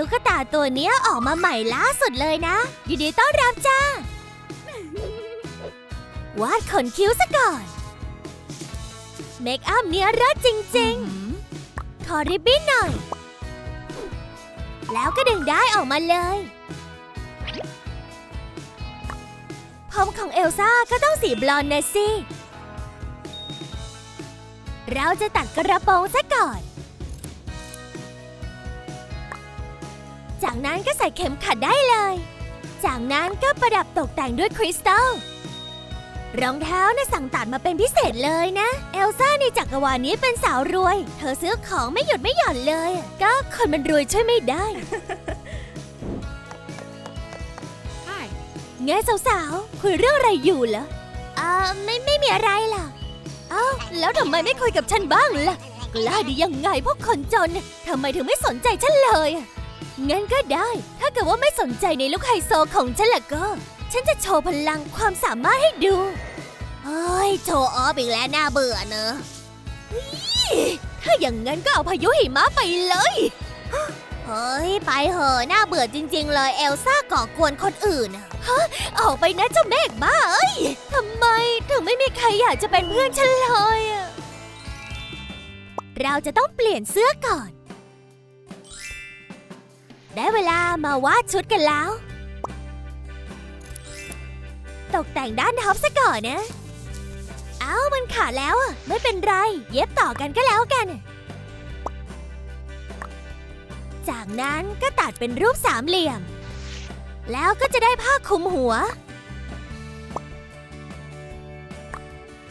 ตุ๊กตาตัวเนี้ยออกมาใหม่ล่าสุดเลยนะ ยินดีต้อนรับจ้าวาดขนคิ้วซะก่อน เมคอัพเนี้ยเลิศจริง ๆ ขอริบบิ้นหน่อย แล้วก็ดึงได้ออกมาเลย ผมของเอลซ่าก็ต้องสีบลอนด์นะสิ เราจะตัดกระโปรงซะก่อน จากนั้นก็ใส่เข็มขัดได้เลย จากนั้นก็ประดับตกแต่งด้วยคริสตัล รองเท้าน่ะสั่งตัดมาเป็นพิเศษเลยนะ เอลซ่าในจักรวาลนี้เป็นสาวรวย เธอซื้อของไม่หยุดไม่หย่อนเลย ก็คนมันรวยช่วยไม่ได้ Hi. ไงสาวๆ คุยเรื่องอะไรอยู่เหรออ่าไม่ไม่มีอะไรหรอกเอ้าแล้วทำไมไม่คุยกับฉันบ้างล่ะ กล้าดียังไงพวกคนจนน่ะทำไมถึงไม่สนใจฉันเลยอะ งั้นก็ได้ ถ้าเกิดว่าไม่สนใจในลูกไฮโซของฉันล่ะก็ ฉันจะโชว์พลังความสามารถให้ดูเฮ้ย โชว์ออฟอีกแล้วน่าเบื่อเนอะถ้าอย่างงั้นก็เอาพายุหิมะไปเลย เฮ้ย ไปเหอะน่าเบื่อจริง ๆ เลยเอลซ่าก่อกวนคนอื่นฮะออกไปนะเจ้าเมฆบ้าเอ้ยทำไมถึงไม่มีใครอยากจะเป็นเพื่อนฉันเลย เราจะต้องเปลี่ยนเสื้อก่อน ได้เวลามาวาดชุดกันแล้ว ตกแต่งด้านท็อปซะก่อนนะ เอ้ามันขาดแล้วอะไม่เป็นไร เย็บต่อกันก็แล้วกัน จากนั้นก็ตัดเป็นรูปสามเหลี่ยม แล้วก็จะได้ผ้าคลุมหัว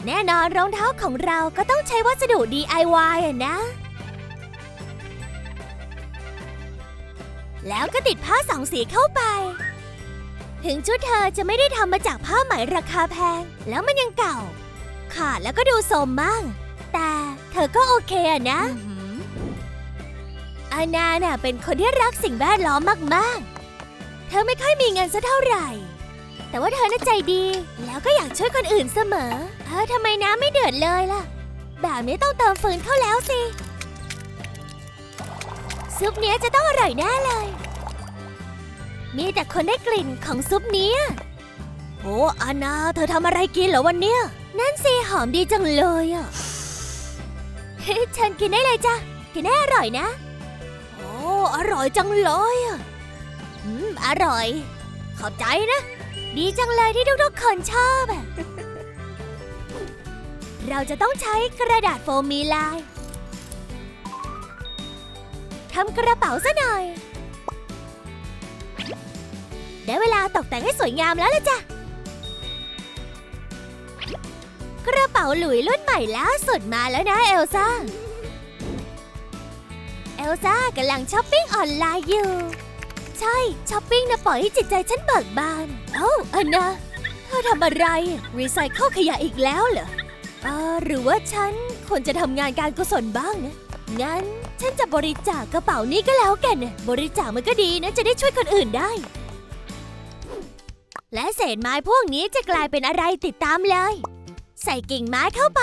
แน่นอนรองเท้าของเราก็ต้องใช้วัสดุ DIY อะนะ แล้วก็ติดผ้าสองสีเข้าไป ถึงชุดเธอจะไม่ได้ทำมาจากผ้าไหมราคาแพง แล้วมันยังเก่า ขาดแล้วก็ดูโสมมาก แต่เธอก็โอเคอะนะ Mhm. อานาน่ะเป็นคนที่รักสิ่งแวดล้อมมากๆ เธอไม่ค่อยมีเงินสักเท่าไหร่ แต่ว่าเธอน่าใจดี แล้วก็อยากช่วยคนอื่นเสมอ เออทำไมน้ำไม่เดือดเลยล่ะ แบบนี้ต้องเติมฟืนเข้าแล้วสิซุปเนี้ยจะต้องอร่อยแน่เลย มีแต่คนได้กลิ่นของซุปเนี้ยโอ้อานาเธอทำอะไรกินเหรอวันเนี้ย นั่นสิหอมดีจังเลยอะเฮ้ฉันกินได้เลยจ้ะ กินได้อร่อยนะ โอ้อร่อยจังเลยอะ อืม อร่อย ขอบใจนะ ดีจังเลยที่ทุกๆคนชอบอะเราจะต้องใช้กระดาษโฟมมีลายทำกระเป๋าซะหน่อย ได้เวลาตกแต่งให้สวยงามแล้วละจ้ะ กระเป๋าหลุยรุ่นใหม่ล่าสุดมาแล้วนะเอลซ่า เอลซ่ากำลังช้อปปิ้งออนไลน์อยู่ ใช่ช้อปปิ้งนะปล่อยให้จิตใจฉันเบิกบานเอ้าอันนะเธอทำอะไรรีไซเคิลขยะอีกแล้วเหรอเออหรือว่าฉันควรจะทำงานการกุศลบ้างนะ งั้นฉันจะบริจาคกระเป๋านี้ก็แล้วกัน บริจาคมันก็ดีนะ จะได้ช่วยคนอื่นได้ และเศษไม้พวกนี้จะกลายเป็นอะไรติดตามเลย ใส่กิ่งไม้เข้าไป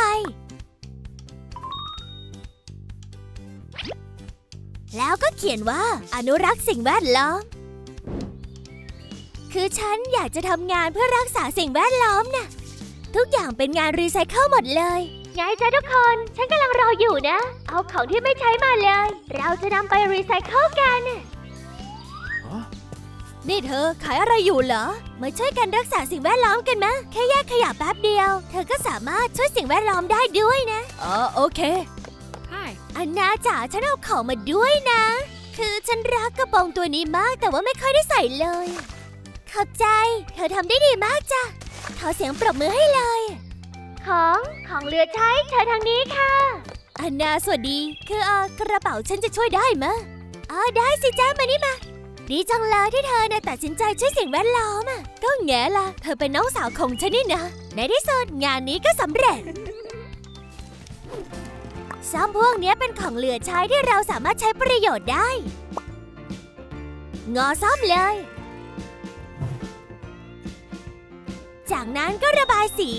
แล้วก็เขียนว่าอนุรักษ์สิ่งแวดล้อม คือฉันอยากจะทำงานเพื่อรักษาสิ่งแวดล้อมน่ะ ทุกอย่างเป็นงานรีไซเคิลหมดเลยไงจ๊ะทุกคน ฉันกำลังรออยู่นะ เอาของที่ไม่ใช้มาเลย เราจะนำไปรีไซเคิลกัน นี่เธอขายอะไรอยู่เหรอ มาช่วยกันรักษาสิ่งแวดล้อมกันมะ แค่แยกขยะแป๊บเดียว เธอก็สามารถช่วยสิ่งแวดล้อมได้ด้วยนะ อ๋อโอเค Hi. อันนาจ๋าฉันเอาของมาด้วยนะ คือฉันรักกระโปรงตัวนี้มากแต่ว่าไม่ค่อยได้ใส่เลย ขอบใจ เธอทำได้ดีมากจ้ะ ขอเสียงปรบมือให้เลย ของของเหลือใช้เธอทางนี้ค่ะ อันนาสวัสดี คือเออกระเป๋าฉันจะช่วยได้มะอ๋อได้สิจ้ามานี่มา ดีจังเลยที่เธอนะตัดสินใจช่วยสิ่งแวดล้อมอะ ก็แง่ละเธอเป็นน้องสาวของฉันนี่นะ ในที่สุดงานนี้ก็สำเร็จซ่อมพวกนี้เป็นของเหลือใช้ที่เราสามารถใช้ประโยชน์ได้ งอซ่อมเลย จากนั้นก็ระบายสี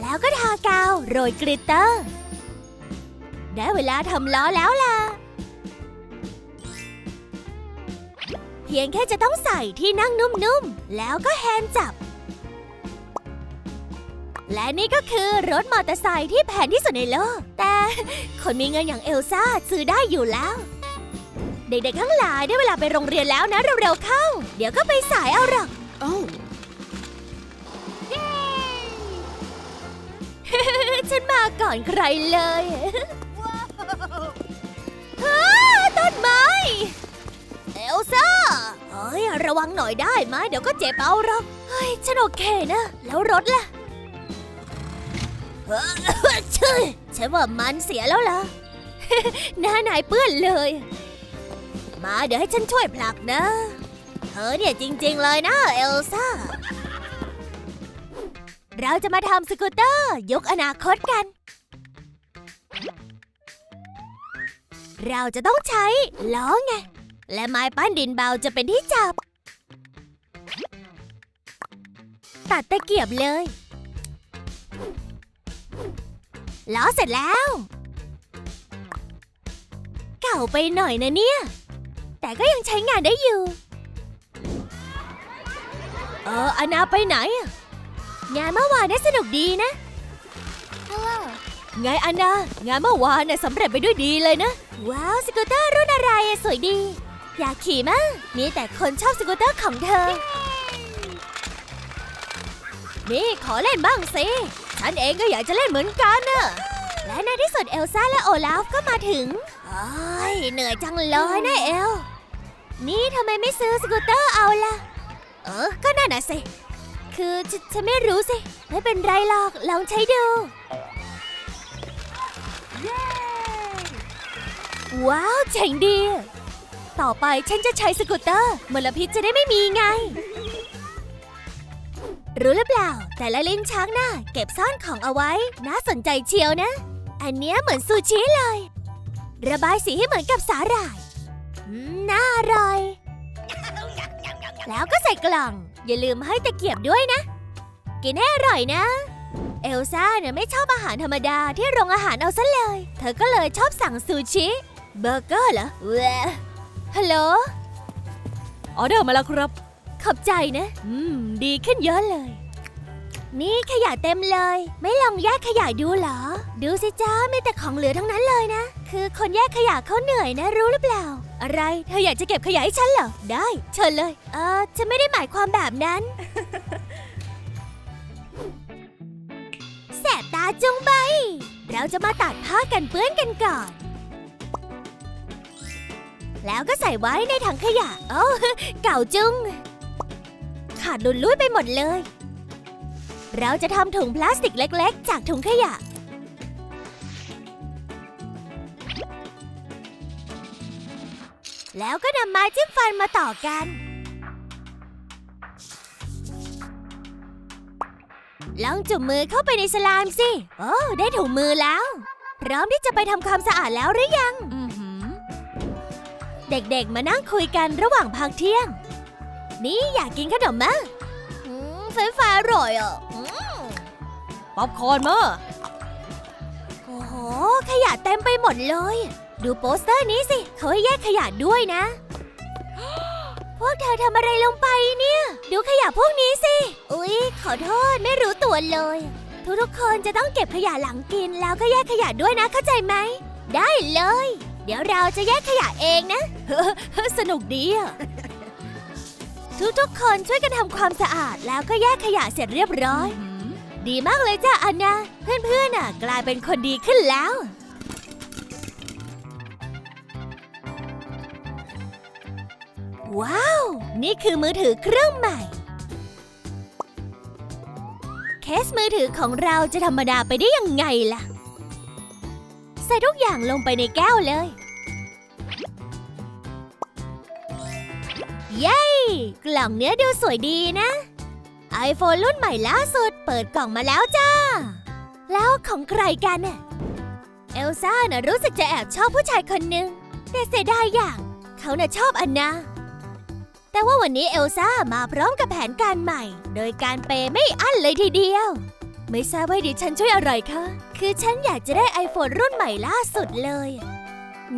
แล้วก็ทากาว โรยกลิตเตอร์ ได้เวลาทำล้อแล้วล่ะ พียงแค่จะต้องใส่ที่นั่งนุ่มๆ แล้วก็แฮนด์จับ และนี่ก็คือรถมอเตอร์ไซค์ที่แพงที่สุดในโลก แต่คนมีเงินอย่างเอลซ่าซื้อได้อยู่แล้ว เด็กๆทั้งหลายได้เวลาไปโรงเรียนแล้วนะเร็วๆเข้า เดี๋ยวก็ไปสายเอาหรอก Oh. ฉันมาก่อนใครเลยฮ่าต้นไม้เอ ลซ่าเฮ้ย ระวังหน่อยได้ไหมเดี๋ยวก็เจ็บเอาหรอกเฮ้ย ฉันโอเคนะ แล้วรถล่ะเฮ้ยชื่อฉันว่ามันเสียแล้วล่ะ หน้านายเปื้อนเลย มาเดี๋ยวให้ฉันช่วยผลักนะเธอเนี่ยจริง ๆ เลยนะเอลซ่า เราจะมาทำสกูตเตอร์ยุคอนาคตกัน เราจะต้องใช้ล้อไง และไม้ปั้นดินเบาจะเป็นที่จับ ตัดตะเกียบเลยล้อเสร็จแล้ว เก่าไปหน่อยนะเนี่ย แต่ก็ยังใช้งานได้อยู่ เอออนาไปไหนอะงานเมื่อวานได้สนุกดีนะ Hello ไงอันนางานเมื่อวานเนี่ยสำเร็จไปด้วยดีเลยนะ ว้าว สกูตเตอร์รุ่นอะไรอะสวยดี อยากขี่มั้งมีแต่คนชอบสกูตเตอร์ของเธอ นี่ขอเล่นบ้างสิ ฉันเองก็อยากจะเล่นเหมือนกันนะและในที่สุดเอลซ่าและโอลาฟก็มาถึงโอ้ยเหนื่อยจังเลยนะเอล นี่ทำไมไม่ซื้อสกูตเตอร์เอาล่ะ เออ ก็นั่นน่ะสิ คือฉฉันไม่รู้สิ ไม่เป็นไรหรอก ลองใช้ดู ว้าวเจ๋งดี ต่อไปฉันจะใช้สกูตเตอร์มลพิษจะได้ไม่มีไง รู้หรือเปล่า แต่ละลิ้นชักน่ะเก็บซ่อนของเอาไว้ น่าสนใจเชียวนะ อันเนี้ยเหมือนซูชิเลย ระบายสีให้เหมือนกับสาหร่ายน่าอร่อย แล้วก็ใส่กล่อง อย่าลืมให้ตะเกียบด้วยนะ กินให้อร่อยนะ เอลซ่าเนี่ยไม่ชอบอาหารธรรมดาที่โรงอาหารเอาซะเลย เธอก็เลยชอบสั่งซูชิ เบอร์เกอร์เหรอ ฮัลโหล ออเดอร์มาแล้วครับ ขอบใจนะ อืม ดีขึ้นเยอะเลย นี่ขยะเต็มเลย ไม่ลองแยกขยะดูเหรอ ดูสิจ้ามีแต่ของเหลือทั้งนั้นเลยนะ คือคนแยกขยะเขาเหนื่อยนะรู้หรือเปล่า อะไร เธออยากจะเก็บขยะให้ฉันเหรอ ได้ เชิญเลย เออฉันไม่ได้หมายความแบบนั้น แสบตาจุงใบ เราจะมาตัดผ้ากันเปื้อนกันก่อน แล้วก็ใส่ไว้ในถังขยะ โอ้เก่าจุงขาดลุดลุ่ยไปหมดเลย เราจะทำถุงพลาสติกเล็ก ๆ จากถุงขยะ แล้วก็นำไม้จิ้มฟันมาต่อกัน ลองจุ่มมือเข้าไปในสลามสิ โอ้ ได้ถุงมือแล้ว พร้อมที่จะไปทำความสะอาดแล้วหรือยัง เด็กๆ มานั่งคุยกันระหว่างพักเที่ยง นี่อยากกินขนมมะอืมเฟรนช์ฟรายอร่อยอะอืมป๊อปคอร์นมาโอ้โห ขยะเต็มไปหมดเลย ดูโปสเตอร์นี้สิ เขาให้แยกขยะด้วยนะ พวกเธอทำอะไรลงไปเนี่ย ดูขยะพวกนี้สิ อุ๊ย ขอโทษไม่รู้ตัวเลย ทุกๆคนจะต้องเก็บขยะหลังกินแล้วก็แยกขยะด้วยนะเข้าใจไหม ได้เลย เดี๋ยวเราจะแยกขยะเองนะ สนุกดีอะทุกๆคนช่วยกันทำความสะอาดแล้วก็แยกขยะเสร็จเรียบร้อย Mm-hmm. ดีมากเลยจ้ะอันนา เพื่อนๆน่ะ กลายเป็นคนดีขึ้นแล้ว ว้าว นี่คือมือถือเครื่องใหม่ เคสมือถือของเราจะธรรมดาไปได้ยังไงล่ะใส่ทุกอย่างลงไปในแก้วเลย เย้ กล่องเนี้ยดูสวยดีนะ iPhone รุ่นใหม่ล่าสุด เปิดกล่องมาแล้วจ้า แล้วของใครกันน่ะเอลซ่าน่ะรู้สึกจะแอบชอบผู้ชายคนหนึ่งแต่เสียดายอย่าง เขาน่ะชอบอันนาแต่ว่าวันนี้เอลซ่ามาพร้อมกับแผนการใหม่ โดยการเปไม่อั้นเลยทีเดียว ไม่ทราบว่าดิฉันช่วยอะไรคะ คือฉันอยากจะได้ iPhone รุ่นใหม่ล่าสุดเลย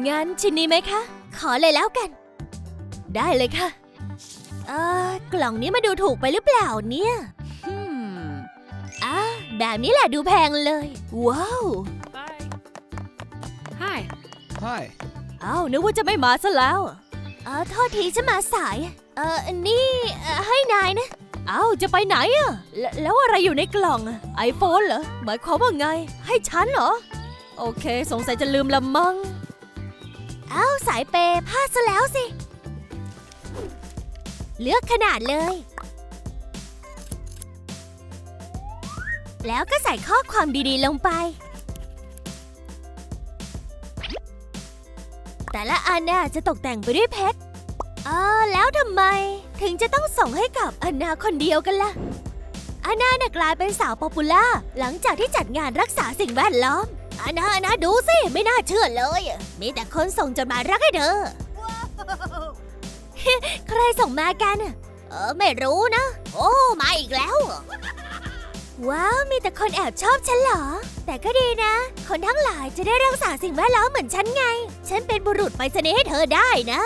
งั้นชิ้นนี้ไหมคะ ขอเลยแล้วกัน ได้เลยค่ะ เออกล่องนี้มาดูถูกไปหรือเปล่าเนี่ย Hmm. อ่าแบบนี้แหละดูแพงเลย ว้าว Hi. Hi. อ้าวนึกว่าจะไม่มาซะแล้ว เออโทษทีฉันมาสาย เออนี่เอ่อให้นายนะ อ้าวจะไปไหนอะแลแล้วอะไรอยู่ในกล่องไอโฟนเหรอ หมายความว่าไง ให้ฉันเหรอ โอเค สงสัยจะลืมละมัง้งเอ้าสายเปย์พลาดซะแล้วสิ เลือกขนาดเลย แล้วก็ใส่ข้อความดีๆลงไป แต่ละอันน่ะจะตกแต่งไปด้วยเพชร เออแล้วทำไม ถึงจะต้องส่งให้กับอันนาคนเดียวกันล่ะอันนาน่ะกลายเป็นสาวป๊อปปูล่าหลังจากที่จัดงานรักษาสิ่งแวดล้อมอันนาอันนาดูสิไม่น่าเชื่อเลย มีแต่คนส่งจดหมายรักให้เธอ ใครส่งมากันอะเออไม่รู้นะ โอ้มาอีกแล้วเหรอว้าวมีแต่คนแอบชอบฉันเหรอ แต่ก็ดีนะ คนทั้งหลายจะได้รักษาสิ่งแวดล้อมเหมือนฉันไง ฉันเป็นบุรุษไปรษณีย์ให้เธอได้นะ